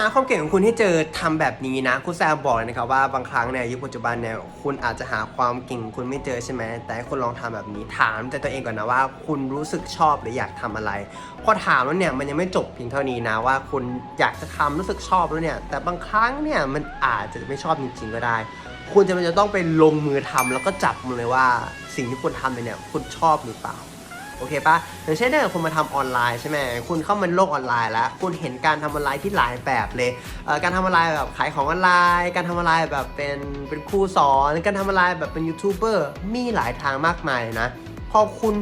าความเก่งของคุณให้เจอทำแบบนี้นะคุณแซมบอกเลยนะครับว่าบางครั้งเนี่ยยุคปัจจุบันเนี่ยคุณอาจจะหาความเก่งคุณไม่เจอใช่ไหมแต่ให้คุณลองทำแบบนี้ถามแต่ตัวเองก่อนนะว่า คุณรู้สึกชอบหรืออยากทำอะไร พอถามแล้วเนี่ยมันยังไม่จบเพียงเท่านี้นะว่า คุณอยากจะทำรู้สึกชอบแล้วเนี่ยแต่บางครั้งเนี่ยมันอาจจะไม่ชอบจริงๆก็ได้ คุณจะมันจะต้องไปลงมือทำแล้วก็จับมันเลยว่าสิ่งที่คุณทำไปเนี่ยคุณชอบหรือเปล่า โอเคปะอย่างเช่นถ้าเกิดคุณมาทำออนไลน์ใช่ไหมคุณเข้ามาในโลกออนไลน์แล้ว คุณเห็นการทำออนไลน์ที่หลายแบบเลยเอ่อการทำออนไลน์แบบขายของออนไลน์ การทำออนไลน์แบบเป็นเป็นครูสอน การทำออนไลน์แบบเป็นยูทูบเบอร์มีหลายทางมากมายนะ พอคุณ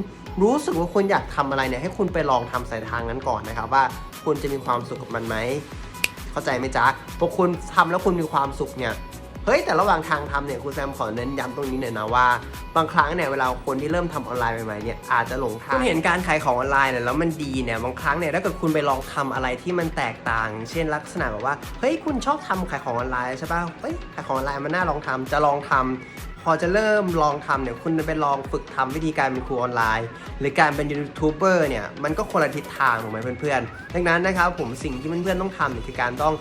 รู้สึกว่าคุณอยากทำอะไรเนี่ยให้คุณไปลองทำสายทางนั้นก่อนนะครับว่าคุณจะมีความสุขกับมันไหมเข้าใจไหมจ๊ะพอคุณทำแล้วคุณมีความสุขเนี่ย เฮ้ยแต่ระหว่างทางทำเนี่ยครูแซมขอเน้นย้ำตรงนี้หน่อยนะว่า บางครั้งเนี่ยเวลาคนที่เริ่มทำออนไลน์ใหม่ๆเนี่ยอาจจะหลงทางคุณเห็นการขายของออนไลน์เนี่ยแล้วมันดีเนี่ยบางครั้งเนี่ยถ้าเกิดคุณไปลองทำอะไรที่มันแตกต่าง เช่นลักษณะแบบว่าเฮ้ยคุณชอบทำขายของออนไลน์ใช่ป่ะเฮ้ยขายของออนไลน์มันน่าลองทำจะลองทำพอจะเริ่มลองทำเนี่ยคุณไปลองฝึกทำวิธีการเป็นครูออนไลน์ หรือการเป็นยูทูบเบอร์เนี่ยมันก็คนละทิศทางถูกไหมเพื่อนๆดังนั้นนะครับผมสิ่งที่เพื่อนๆต้องทำเนี่ยคือการต้อง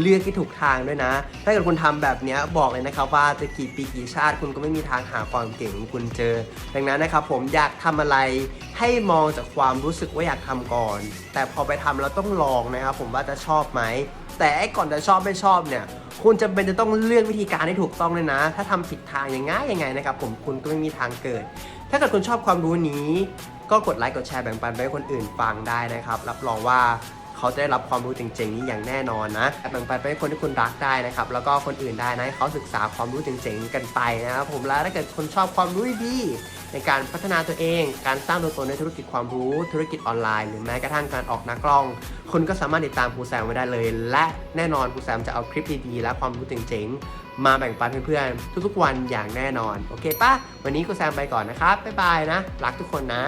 เลือกที่ถูกทางด้วยนะ ถ้าเกิดคุณทำแบบนี้บอกเลยนะครับว่าจะกี่ปีกี่ชาติคุณก็ไม่มีทางหาความเก่งของคุณเจอ ดังนั้นนะครับผมอยากทำอะไรให้มองจากความรู้สึกว่าอยากทำก่อน แต่พอไปทำแล้วต้องลองนะครับผมว่าจะชอบไหมแต่ไอ้ก่อนจะชอบไม่ชอบเนี่ยคุณจำเป็นจะต้องเลือกวิธีการให้ถูกต้องเลยนะ ถ้าทำผิดทางยังไงยังไงนะครับผมคุณก็ไม่มีทางเกิด ถ้าเกิดคุณชอบความรู้นี้ ก็กดไลค์กดแชร์แบ่งปันไปให้คนอื่นฟังได้นะครับ รับรองว่า เขาจะได้รับความรู้จริงๆนี้อย่างแน่นอนนะแบ่งปันไปให้คนที่คุณรักได้นะครับแล้วก็คนอื่นได้นะให้เขาศึกษาความรู้จริงๆกันไปนะครับผมแล้วถ้าเกิดคนชอบความรู้ดีในการพัฒนาตัวเอง การสร้างตัวตนในธุรกิจความรู้ธุรกิจออนไลน์ หรือแม้กระทั่งการออกน้ากล้อง คุณก็สามารถติดตามครูแซมไว้ได้เลย และแน่นอนครูแซมจะเอาคลิปดีๆและความรู้เจ๋งๆมาแบ่งปันเพื่อนๆทุกๆวันอย่างแน่นอน โอเคปะวันนี้ครูแซมไปก่อนนะครับบ๊ายบายนะ รักทุกคนนะ